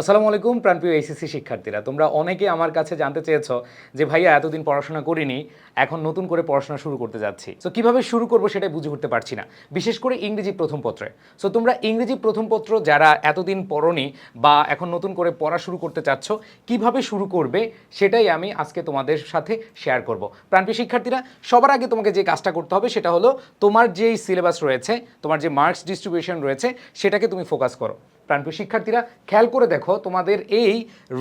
আসসালামু আলাইকুম প্রাণপ্রিয় এইচএসসি শিক্ষার্থীরা। তোমরা অনেকে আমার কাছে জানতে চেয়েছো যে, ভাইয়া, এতদিন পড়াশোনা করিনি, এখন নতুন করে পড়াশোনা শুরু করতে যাচ্ছি। তো কীভাবে শুরু করব সেটাই বুঝে উঠতে পারছি না। বিশেষ করে ইংরেজি প্রথম পত্রে। সো তোমরা ইংরেজি প্রথম পত্র যারা এতদিন পড়নি বা এখন নতুন করে পড়া শুরু করতে চাচ্ছ, কীভাবে শুরু করবে সেটাই আমি আজকে তোমাদের সাথে শেয়ার করব। প্রাণপ্রিয় শিক্ষার্থীরা, সবার আগে তোমাকে যে কাজটা করতে হবে সেটা হলো তোমার যেই সিলেবাস রয়েছে, তোমার যে মার্কস ডিস্ট্রিবিউশন রয়েছে, সেটাকে তুমি ফোকাস করো। প্রাণপ্রিয় শিক্ষার্থীরা, খেয়াল করে দেখো তোমাদের এই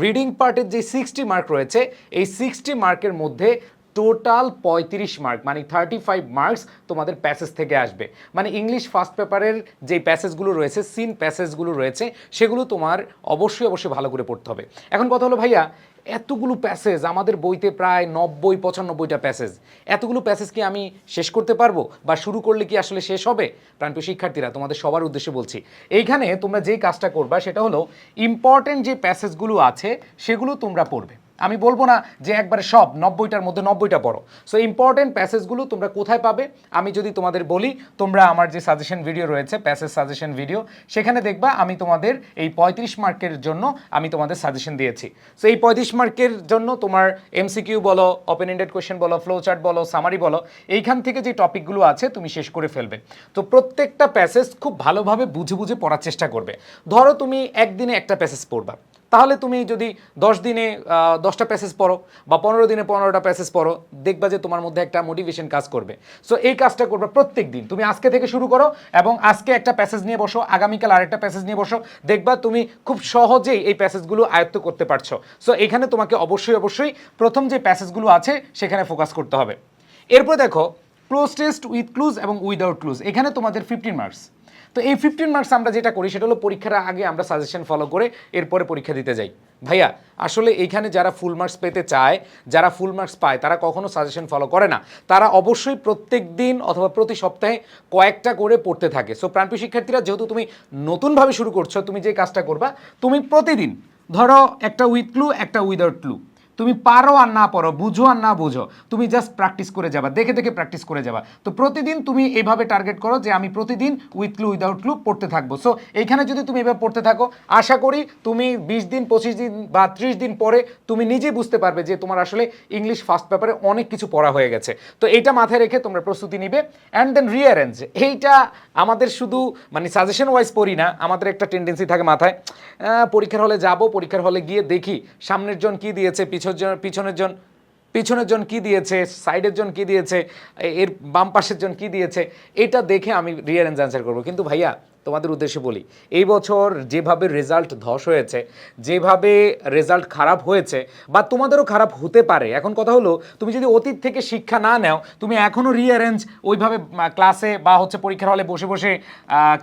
রিডিং পার্টের যে সিক্সটি মার্ক রয়েছে, এই সিক্সটি মার্কের মধ্যে টোটাল পঁয়ত্রিশ মার্ক মানে থার্টি ফাইভ মার্কস তোমাদের প্যাসেজ থেকে আসবে। মানে ইংলিশ ফার্স্ট পেপারের যে প্যাসেজগুলো রয়েছে সিন প্যাসেজগুলো রয়েছে, সেগুলো তোমার অবশ্যই অবশ্যই ভালো করে পড়তে হবে। এখন কথা হলো, ভাইয়া এতগুলো প্যাসেজ, আমাদের বইতে প্রায় নব্বই, পঁচানব্বইটা প্যাসেজ। এতগুলো প্যাসেজ কি আমি শেষ করতে পারব? বা শুরু করলে কি আসলে শেষ হবে? প্রাণপ্রিয় শিক্ষার্থীরা, তোমাদের সবার উদ্দেশ্যে বলছি। এইখানে তোমরা যেই কাজটা করবা, সেটা হলো ইম্পর্টেন্ট যে প্যাসেজগুলো আছে, সেগুলো তোমরা পড়বে। আমি বলব না যে একবারে সব, নব্বইটার মধ্যে নব্বইটা পড়ো। সো ইম্পর্টেন্ট প্যাসেজগুলো তোমরা কোথায় পাবে? আমি যদি তোমাদের বলি, তোমরা আমার যে সাজেশন ভিডিও রয়েছে প্যাসেজ সাজেশন ভিডিও সেখানে দেখবা আমি তোমাদের এই পঁয়ত্রিশ মার্কের জন্য আমি তোমাদের সাজেশন দিয়েছি। সো এই পঁয়ত্রিশ মার্কের জন্য তোমার এমসিকিউ বলো ওপেন এন্ডেড কোয়েশ্চেন বলো ফ্লো চার্ট বলো সামারি বলো, এইখান থেকে যে টপিকগুলো আছে তুমি শেষ করে ফেলবে। তো প্রত্যেকটা প্যাসেজ খুব ভালোভাবে বুঝে বুঝে পড়ার চেষ্টা করবে। ধরো তুমি একদিনে একটা প্যাসেজ পড়বা। তাহলে তুমি যদি দশ দিনে দশটা প্যাসেজ পড়ো বা পনেরো দিনে পনেরোটা প্যাসেজ পড়ো, দেখবা যে তোমার মধ্যে একটা মোটিভেশন কাজ করবে। সো এই কাজটা করবে প্রত্যেক দিন। তুমি আজকে থেকে শুরু করো এবং আজকে একটা প্যাসেজ নিয়ে বসো, আগামীকাল আরেকটা প্যাসেজ নিয়ে বসো। দেখবা তুমি খুব সহজেই এই প্যাসেজগুলো আয়ত্ত করতে পারছ। সো এখানে তোমাকে অবশ্যই অবশ্যই প্রথম যে প্যাসেজগুলো আছে, সেখানে ফোকাস করতে হবে। এরপর দেখো ক্লোজ টেস্ট উইথ ক্লুজ এবং উইদাউট ক্লুজ। এখানে তোমাদের ফিফটিন মার্কস তো এই ফিফটিন মার্কস আমরা যেটা করি, সেটা হলো পরীক্ষার আগে আমরা সাজেশন ফলো করে এরপরে পরীক্ষা দিতে যাই। ভাইয়া, আসলে এইখানে যারা ফুল মার্কস পেতে চায়, যারা ফুল মার্কস পায়, তারা কখনো সাজেশন ফলো করে না। তারা অবশ্যই প্রত্যেক দিন অথবা প্রতি সপ্তাহে কয়েকটা করে পড়তে থাকে। সো প্রাণপ্রিয় শিক্ষার্থীরা, যেহেতু তুমি নতুনভাবে শুরু করছ, তুমি যে কাজটা করবা, তুমি প্রতিদিন ধরো একটা উইথ ক্লু একটা উইদাউট ক্লু তুমি পারো আর না পারো, বুঝো আর না বুঝো, তুমি জাস্ট প্র্যাকটিস করে যাবা, দেখে দেখে প্র্যাকটিস করে যাবা। তো প্রতিদিন তুমি এইভাবে টার্গেট করো যে আমি প্রতিদিন উইথ ক্লু উইদাউট ক্লু পড়তে থাকব। সো এইখানে যদি তুমি এভাবে পড়তে থাকো, আশা করি তুমি বিশ দিন, পঁচিশ দিন বা ত্রিশ দিন পরে তুমি নিজেই বুঝতে পারবে যে তোমার আসলে ইংলিশ ফার্স্ট পেপারে অনেক কিছু পড়া হয়ে গেছে। তো এইটা মাথায় রেখে তোমরা প্রস্তুতি নিবে। অ্যান্ড দেন রিয়ারেঞ্জ এইটা আমাদের শুধু মানে সাজেশন ওয়াইজ পড়ি না, আমাদের একটা টেন্ডেন্সি থাকে মাথায় পরীক্ষার হলে যাব, পরীক্ষার হলে গিয়ে দেখি, সামনের জন কি দিয়েছে পিছনের জন পিছনের জন পিছনের জন কি দিয়েছে, সাইডের জন কি দিয়েছে এর বাম পাশের জন কি দিয়েছে, এটা দেখে আমি রিয়ারেঞ্জ অ্যান্সার করব। কিন্তু ভাইয়া তোমাদের উদ্দেশ্যে বলি, এই বছর যেভাবে রেজাল্ট ধস হয়েছে, যেভাবে রেজাল্ট খারাপ হয়েছে, বা তোমাদেরও খারাপ হতে পারে, এখন কথা হলো তুমি যদি অতীত থেকে শিক্ষা না নাও, তুমি এখনও রিঅ্যারেঞ্জ ওইভাবে ক্লাসে বা হচ্ছে পরীক্ষার হলে বসে বসে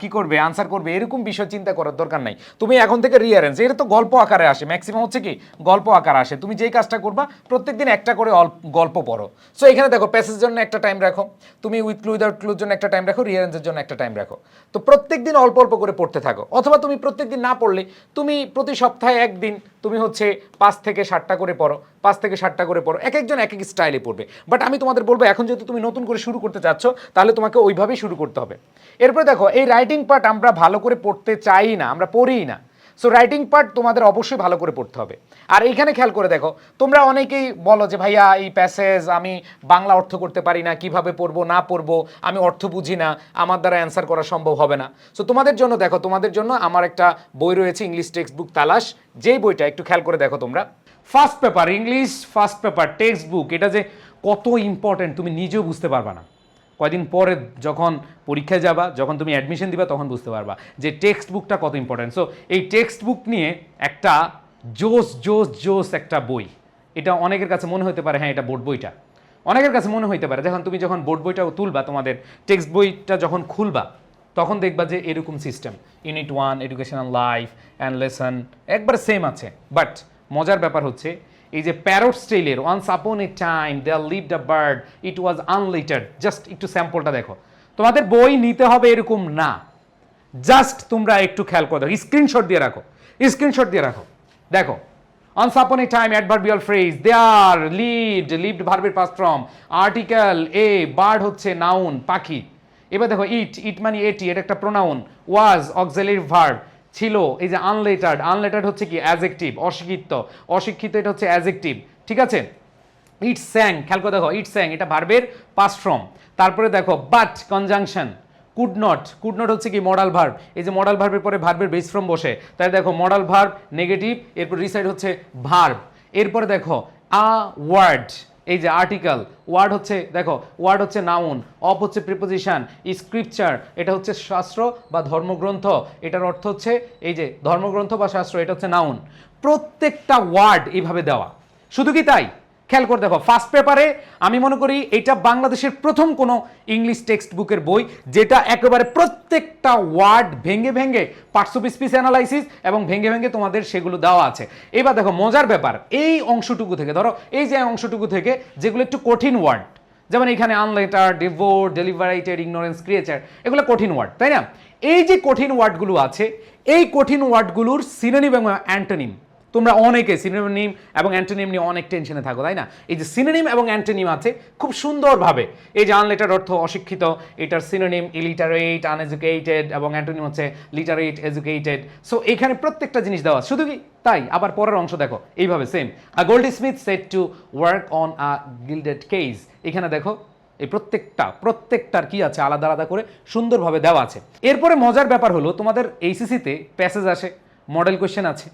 কি করবে আনসার করবে, এরকম বিষয় চিন্তা করার দরকার নাই। তুমি এখন থেকে রিঅ্যারেঞ্জ এটা তো গল্প আকারে আসে ম্যাক্সিমাম হচ্ছে কি, গল্প আকারে আসে। তুমি যেই কাজটা করবা, প্রত্যেকদিন একটা করে অল্প, গল্প পড়ো। সো এখানে দেখো প্যাসেজের জন্য একটা টাইম রাখো, তুমি উইথ ক্লু উইদাউট ক্লুর জন্য একটা টাইম রাখো রিঅ্যারেঞ্জের জন্য একটা টাইম রাখো। তো প্রত্যেক দিন অল্প অল্প করে পড়তে থাকো। অথবা তুমি প্রত্যেকদিন না পড়লে, তুমি প্রতি সপ্তাহে একদিন তুমি হচ্ছে পাঁচ থেকে ষাটটা করে পড়ো, পাঁচ থেকে ষাটটা করে পড়ো, এক একজন এক এক স্টাইলে পড়বে। বাট আমি তোমাদের বলব, এখন যেহেতু তুমি নতুন করে শুরু করতে চাচ্ছ, তাহলে তোমাকে ওইভাবেই শুরু করতে হবে। এরপরে দেখো, এই রাইটিং পার্ট আমরা ভালো করে পড়তে চাই না, আমরা পড়িই না। সো রাইটিং পার্ট তোমাদের অবশ্যই ভালো করে পড়তে হবে। আর এইখানে খেয়াল করে দেখো, তোমরা অনেকেই বলো যে, ভাইয়া, এই প্যাসেজ আমি বাংলা অর্থ করতে পারি না, কীভাবে পড়ব, না পড়ব, আমি অর্থ বুঝি না, আমার দ্বারা অ্যান্সার করা সম্ভব হবে না। সো তোমাদের জন্য দেখো, তোমাদের জন্য আমার একটা বই রয়েছে ইংলিশ টেক্সট বুক তালাশ। যেই বইটা একটু খেয়াল করে দেখো তোমরা। First paper English first paper text book এটা যে কত ইম্পর্টেন্ট তুমি নিজেও বুঝতে পারবা না। কয়দিন পরে যখন পরীক্ষায় যাবা, যখন তুমি অ্যাডমিশন দিবা, তখন বুঝতে পারবা যে টেক্সট বুকটা কত ইম্পর্টেন্ট সো এই টেক্সট বুক নিয়ে একটা জোস জোস জোস একটা বই। এটা অনেকের কাছে মনে হতে পারে হ্যাঁ এটা বোর্ড বইটা। অনেকের কাছে মনে হতে পারে, যখন তুমি যখন বোর্ড বইটাও তুলবা, তোমাদের টেক্সট বইটা যখন খুলবা, তখন দেখবা যে এরকম system unit one educational life and lesson একবার সেম আছে। বাট মজার ব্যাপার হচ্ছে এই যে প্যারট স্টাইলের once upon a time there live the bird it was unlettered just একটু স্যাম্পলটা দেখো। তোমাদের বই নিতে হবে এরকম না। জাস্ট তোমরা একটু খেয়াল করে দেখো। স্ক্রিনশট দিয়ে রাখো। স্ক্রিনশট দিয়ে রাখো। দেখো। Once upon a time, adverbial phrase, there, lived, lived ভার্বের past form, article, a, bird হচ্ছে নাউন পাখি। এবার দেখো ইট ইট মানে এটি এটা একটা প্রোনাউন ওয়াজ অক্সিলারি ভার্ব ছিল, এই যে আনলেটার্ড আনলেটার্ড হচ্ছে কি অ্যাজেক্টিভ অশিক্ষিত। অশিক্ষিত এটা হচ্ছে অ্যাজেক্টিভ ঠিক আছে? ইট স্যাং খেয়াল করে দেখো ইট স্যাং এটা ভার্বের পাস্ট ফর্ম তারপরে দেখো but conjunction could not could not হচ্ছে কি মডাল ভার্ব এই যে মডাল ভার্বের পরে ভার্বের বেস ফর্ম বসে, তাই দেখো মডাল ভার্ব নেগেটিভ এরপর রিসাইড হচ্ছে ভার্ব এরপরে দেখো আ ওয়ার্ড এই যে আর্টিকেল ওয়ার্ড হচ্ছে, দেখো ওয়ার্ড হচ্ছে নাউন অপ হচ্ছে প্রিপোজিশন স্ক্রিপচার এটা হচ্ছে শাস্ত্র বা ধর্মগ্রন্থ, এটার অর্থ হচ্ছে এই যে ধর্মগ্রন্থ বা শাস্ত্র, এটা হচ্ছে নাউন প্রত্যেকটা ওয়ার্ড এইভাবে দেওয়া। শুধু কি তাই? খেয়াল করে দেখো ফার্স্ট পেপারে আমি মনে করি এটা বাংলাদেশের প্রথম কোনো ইংলিশ টেক্সট বুকের বই যেটা একেবারে প্রত্যেকটা ওয়ার্ড ভেঙে ভেঙে পার্টস অফ স্পিচ অ্যানালাইসিস এবং ভেঙে ভেঙে তোমাদের সেগুলো দেওয়া আছে। এবার দেখো, মজার ব্যাপার, এই অংশটুকু থেকে, ধরো, এই যে অংশটুকু থেকে যেগুলো একটু কঠিন ওয়ার্ড যেমন এখানে আনলেটার ডিভোর ডেলিভারেটেড ইগনোরেন্স ক্রিয়েচার এগুলো কঠিন ওয়ার্ড তাই না? এই যে কঠিন ওয়ার্ডগুলো আছে, এই কঠিন ওয়ার্ডগুলোর সিনোনিম এবং অ্যান্টোনিম তোমরা অনেকে সিনোনিম এবং অ্যান্টোনিম নিয়ে অনেক টেনশনে থাকো, তাই না? এই যে সিনোনিম এবং অ্যান্টোনিম আছে, খুব সুন্দরভাবে। এই যে আনলেটার অর্থ অশিক্ষিত, এটার সিনোনিম ইলিটারেট আনএজুকেটেড এবং অ্যান্টোনিম হচ্ছে লিটারেট এজুকেটেড সো এখানে প্রত্যেকটা জিনিস দেওয়া। শুধু কি তাই? আবার পরের অংশ দেখো, এইভাবে same a goldsmith set to work on a gilded case এখানে দেখো, এই প্রত্যেকটা, প্রত্যেকটার কি আছে? আলাদা আলাদা করে সুন্দরভাবে দেওয়া আছে। এরপরে মজার ব্যাপার হলো, তোমাদের এইসিসিতে প্যাসেজ আসে মডেল কোয়েশ্চেন আছে।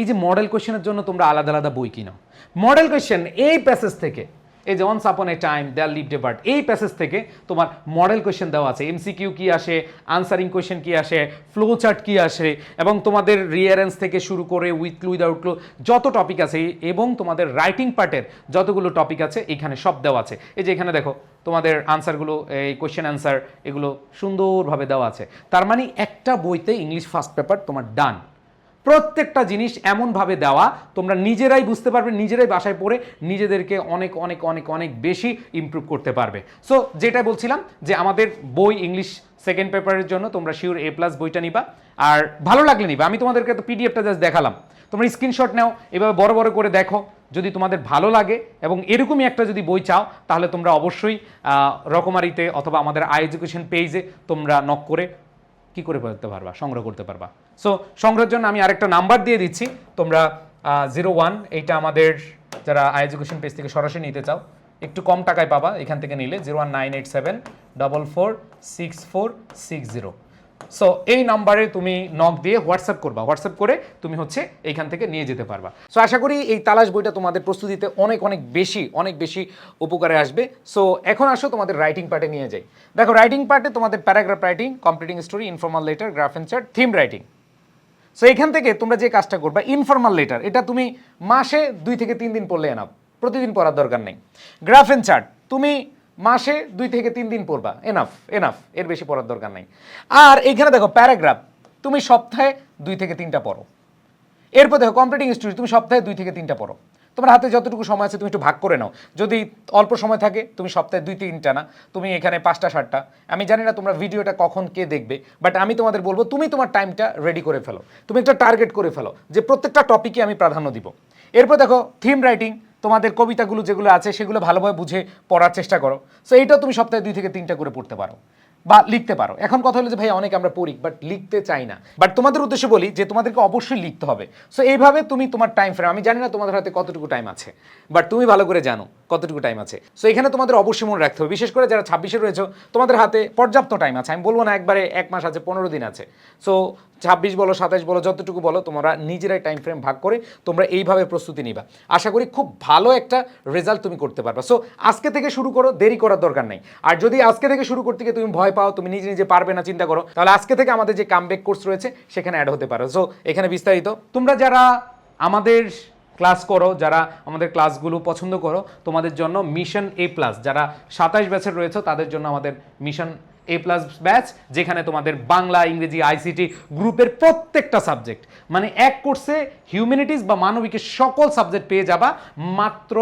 এই যে মডেল কোয়েশ্চেনের জন্য তোমরা আলাদা আলাদা বই কিনো। মডেল কোয়েশ্চেন এই প্যাসেজ থেকে, এই যে once upon a time there live the bird এই প্যাসেজ থেকে তোমার মডেল কোয়েশ্চেন দেওয়া আছে। এমসিকিউ কি আসে আনসারিং কোয়েশ্চেন কি আসে ফ্লো চার্ট কি আসে, এবং তোমাদের রিয়ারেন্স থেকে শুরু করে উইথ ক্লু উইদাউট ক্লু যত টপিক আছে, এবং তোমাদের রাইটিং পার্টের যতগুলো টপিক আছে, এখানে সব দেওয়া আছে। এই যে এখানে দেখো, তোমাদের আনসারগুলো এই কোয়েশ্চেন অ্যান্সার এগুলো সুন্দরভাবে দেওয়া আছে। তার মানে একটা বইতে ইংলিশ ফার্স্ট পেপার তোমার ডান প্রত্যেকটা জিনিস এমনভাবে দেওয়া, তোমরা নিজেরাই বুঝতে পারবে, নিজেরাই বাসায় পড়ে নিজেদেরকে অনেক অনেক অনেক অনেক বেশি ইমপ্রুভ করতে পারবে। সো যেটা বলছিলাম যে আমাদের বই ইংলিশ সেকেন্ড পেপারের জন্য তোমরা শিওর এ প্লাস বইটা নিবা। আর ভালো লাগলে নিবা, আমি তোমাদেরকে তো পিডিএফটা জাস্ট দেখালাম। তোমরা স্ক্রিনশট নাও, এভাবে বড় বড় করে দেখো। যদি তোমাদের ভালো লাগে এবং এরকমই একটা যদি বই চাও, তাহলে তোমরা অবশ্যই রকমারিতে অথবা আমাদের আই এডুকেশন পেজে তোমরা নক করে কি করে করতে পারবা? সংগ্রহ করতে পারবা। সো সংগ্রহের জন্য আমি আরেকটা নাম্বার দিয়ে দিচ্ছি। তোমরা জিরো ওয়ান এইটা আমাদের যারা আই এজুকেশন পেজ থেকে সরাসরি নিতে চাও, একটু কম টাকায় পাবা। এখান থেকে নিলে zero one nine eight seven double four six four six zero so এই নাম্বারে তুমি নক দিয়ে হোয়াটসঅ্যাপ করবা। হোয়াটসঅ্যাপ করে তুমি হচ্ছে এইখান থেকে নিয়ে যেতে পারবা। সো আশা করি এই তালাশ বইটা তোমাদের প্রস্তুতিতে অনেক অনেক বেশি অনেক বেশি উপকারে আসবে। সো এখন আসো তোমাদের রাইটিং পার্টে নিয়ে যাই। দেখো রাইটিং পার্টে তোমাদের paragraph writing completing story informal letter graph and chart theme writing so এখান থেকে তোমরা যে কাজটা করবা ইনফর্মাল লেটার এটা তুমি মাসে দুই থেকে তিন দিন পড়লে এনাফ। প্রতিদিন পড়ার দরকার নেই। গ্রাফ অ্যান্ড চার্ট তুমি মাসে দুই থেকে তিন দিন পড়বা। এনাফ এনাফ এর বেশি পড়ার দরকার নেই। আর এইখানে দেখো প্যারাগ্রাফ তুমি সপ্তাহে দুই থেকে তিনটা পড়ো। এরপর দেখো কমপ্লিটিং স্টোরি তুমি সপ্তাহে দুই থেকে তিনটা পড়ো। তোমার হাতে যতটুকু সময় আছে তুমি একটু ভাগ করে নাও। যদি অল্প সময় থাকে, তুমি সপ্তাহে দুই তিনটা না, তুমি এখানে পাঁচটা সাতটা আমি জানি না তোমরা ভিডিওটা কখন কে দেখবে বাট আমি তোমাদের বলব, তুমি তোমার টাইমটা রেডি করে ফেলো। তুমি একটা টার্গেট করে ফেলো, যে প্রত্যেকটা টপিকে আমি প্রাধান্য দিব। এরপর দেখো থিম রাইটিং তোমাদের কবিতাগুলো যেগুলো আছে, সেগুলো ভালোভাবে বুঝে পড়ার চেষ্টা করো। সো এইটাও তুমি সপ্তাহে দুই থেকে তিনটা করে পড়তে পারো বা লিখতে পারো। এখন কথা হলো যে, ভাই, অনেক আমরা পড়ি বাট লিখতে চাই না। বাট তোমাদের উদ্দেশ্যে বলি যে, তোমাদেরকে অবশ্যই লিখতে হবে। সো এইভাবে তুমি তোমার টাইম ফ্রেম আমি জানি না তোমাদের হাতে কতটুকু টাইম আছে বাট তুমি ভালো করে জানো কতটুকু টাইম আছে। সো এখানে তোমাদের অবশ্যই মনে রাখতে হবে, বিশেষ করে যারা ছাব্বিশে রয়েছে, তোমাদের হাতে পর্যাপ্ত টাইম আছে। আমি বলব না একবারে এক মাস আছে, পনেরো দিন আছে। সো ছাব্বিশ বলো সাতাশ বলো, যতটুকু বলো, তোমরা নিজেরাই টাইম ফ্রেম ভাগ করে তোমরা এইভাবে প্রস্তুতি নিবা। আশা করি খুব ভালো একটা রেজাল্ট তুমি করতে পারবা। সো আজকে থেকে শুরু করো, দেরি করার দরকার নেই। আর যদি আজকে থেকে শুরু করতে গিয়ে তুমি ভয় পাও, তুমি নিজে নিজে পারবে না, চিন্তা করো, তাহলে আজকে থেকে আমাদের যে কামব্যাক কোর্স রয়েছে, সেখানে অ্যাড হতে পারো। সো এখানে বিস্তারিত। তোমরা যারা আমাদের ক্লাস করো, যারা আমাদের ক্লাসগুলো পছন্দ করো, তোমাদের জন্য মিশন এ প্লাস যারা সাতাশ ব্যাচের রয়েছে, তাদের জন্য আমাদের মিশন এ প্লাস ব্যাচ যেখানে তোমাদের বাংলা, ইংরেজি আইসিটি গ্রুপের প্রত্যেকটা সাবজেক্ট মানে এক কোর্সে হিউম্যানিটিস বা মানবিকের সকল সাবজেক্ট পেয়ে যাবা মাত্র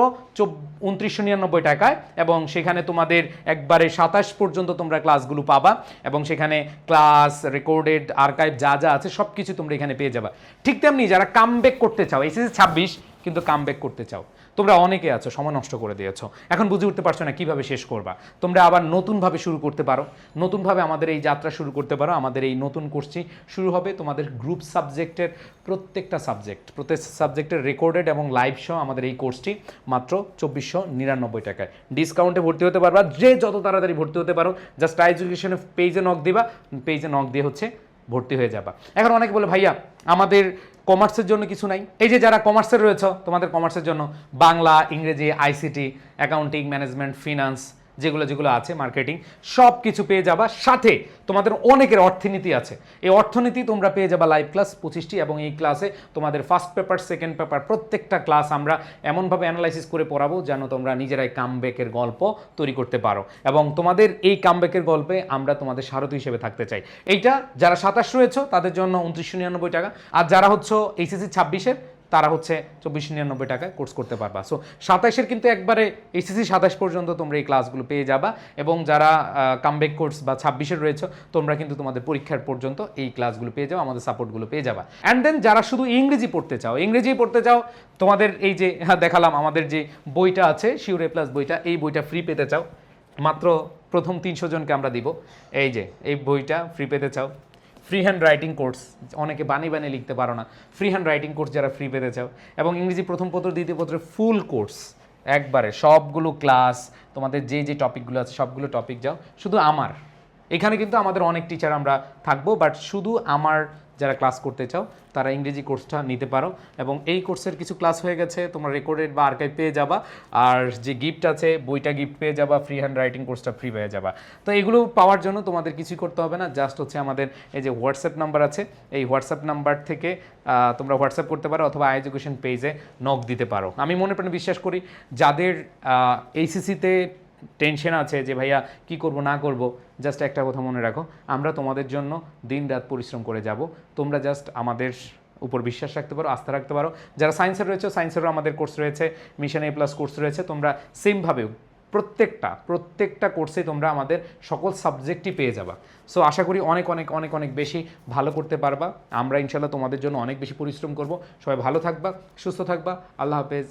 উনত্রিশশো নিরানব্বই টাকায় এবং সেখানে তোমাদের একবারে সাতাশ পর্যন্ত তোমরা ক্লাসগুলো পাবা এবং সেখানে ক্লাস রেকর্ডেড আর্কাইভ যা যা আছে সব কিছু তোমরা এখানে পেয়ে যাবা। ঠিক তেমনি যারা কামব্যাক করতে চাও এসএসসি ছাব্বিশ কিন্তু কাম করতে চাও। তোমরা অনেকে আছো, সময় নষ্ট করে দিয়েছ। এখন বুঝে উঠতে পারছ না কীভাবে শেষ করবা। তোমরা আবার নতুনভাবে শুরু করতে পারো। নতুনভাবে আমাদের এই যাত্রা শুরু করতে পারো। আমাদের এই নতুন কোর্সটি শুরু হবে তোমাদের গ্রুপ সাবজেক্টের প্রত্যেকটা সাবজেক্ট প্রত্যেক সাবজেক্টের রেকর্ডেড এবং লাইভ শো আমাদের এই কোর্সটি মাত্র চব্বিশশো নিরানব্বই টাকায়। ডিসকাউন্টে ভর্তি হতে পারবা। যে যত তাড়াতাড়ি ভর্তি হতে পারো জাস্ট এডুকেশনের পেজে নক দিবা। পেজে নক দিয়ে হচ্ছে ভর্তি হয়ে যাবা। এখন অনেকে বলে, ভাইয়া, আমাদের কমার্সের জন্য কিছু নাই। এই যে যারা কমার্সের রয়েছে, তোমাদের কমার্সের জন্য বাংলা, ইংরেজি আইসিটি অ্যাকাউন্টিং ম্যানেজমেন্ট ফিনান্স যেগুলো যেগুলো আছে মার্কেটিং সব কিছু পেয়ে যাবা। সাথে তোমাদের অনেকের অর্থনীতি আছে। এই অর্থনীতি তোমরা পেয়ে যাবা লাইভ ক্লাস পঁচিশটি এবং এই ক্লাসে তোমাদের ফার্স্ট পেপার সেকেন্ড পেপার প্রত্যেকটা ক্লাস আমরা এমনভাবে অ্যানালাইসিস করে পড়াবো যেন তোমরা নিজেরাই কামব্যাকের গল্প তৈরি করতে পারো। এবং তোমাদের এই কামব্যাকের গল্পে আমরা তোমাদের সারথী হিসেবে থাকতে চাই। এইটা যারা সাতাশ রয়েছে, তাদের জন্য উনত্রিশশো নিরানব্বই টাকা। আর যারা হচ্ছে এইচএসসি ছাব্বিশের তারা হচ্ছে চব্বিশ নিরানব্বই টাকায় কোর্স করতে পারবা। সো সাতাশের কিন্তু একবারে এসএসসি সাতাশ পর্যন্ত তোমরা এই ক্লাসগুলো পেয়ে যাবা এবং যারা কামব্যাক কোর্স বা ছাব্বিশের রয়েছে, তোমরা কিন্তু তোমাদের পরীক্ষার পর্যন্ত এই ক্লাসগুলো পেয়ে যাও আমাদের সাপোর্টগুলো পেয়ে যাবা। অ্যান্ড দেন যারা শুধু ইংরেজি পড়তে চাও, ইংরেজি পড়তে চাও, তোমাদের এই যে হ্যাঁ দেখালাম আমাদের যে বইটা আছে শিউরে প্লাস বইটা, এই বইটা ফ্রি পেতে চাও। মাত্র প্রথম তিনশো জনকে আমরা দিব। এই যে, এই বইটা ফ্রি পেতে চাও। ফ্রি হ্যান্ড রাইটিং কোর্স অনেকে বানিয়ে বানিয়ে লিখতে পারো না। ফ্রি হ্যান্ড রাইটিং কোর্স যারা ফ্রি পেতে চাও, এবং ইংরেজি প্রথম পত্র, দ্বিতীয় পত্রের ফুল কোর্স একবারে সবগুলো ক্লাস তোমাদের যে যে টপিকগুলো আছে, সবগুলো টপিক যাও। শুধু আমার। এখানে কিন্তু আমাদের অনেক টিচার আমরা থাকব বাট শুধু আমার যারা ক্লাস করতে চাও, তারা ইংরেজি কোর্সটা নিতে পারো। এবং এই কোর্সের কিছু ক্লাস হয়ে গেছে, তোমরা রেকর্ডেড বা আর্কাইভ পেয়ে যাবা। আর যে গিফট আছে, বইটা গিফট পেয়ে যাবা ফ্রি হ্যান্ড রাইটিং কোর্সটা ফ্রি পেয়ে যাবা। তো এগুলো পাওয়ার জন্য তোমাদের কিছুই করতে হবে না জাস্ট হচ্ছে আমাদের এই যে হোয়াটসঅ্যাপ নাম্বার আছে, এই হোয়াটসঅ্যাপ নাম্বার থেকে তোমরা হোয়াটসঅ্যাপ করতে পারো অথবা আই এডুকেশন পেজে নক দিতে পারো। আমি মনে প্রাণে বিশ্বাস করি, যাদের এইসিসিতে টেনশন আছে যে, ভাইয়া, কি করব, না করব? জাস্ট একটা কথা মনে রাখো, আমরা তোমাদের জন্য দিন রাত পরিশ্রম করে যাব। তোমরা জাস্ট আমাদের উপর বিশ্বাস রাখতে পারো, আস্থা রাখতে পারো। যারা সায়েন্সের রয়েছে সায়েন্সেরও আমাদের কোর্স রয়েছে মিশন এ প্লাস কোর্স রয়েছে, তোমরা সেমভাবেও প্রত্যেকটা প্রত্যেকটা কোর্সে তোমরা আমাদের সকল সাবজেক্টই পেয়ে যাবা। সো আশা করি অনেক অনেক অনেক অনেক বেশি ভালো করতে পারবা। আমরা ইনশাল্লাহ তোমাদের জন্য অনেক বেশি পরিশ্রম করব। সবাই ভালো থাকবা, সুস্থ থাকবা। আল্লাহ হাফেজ।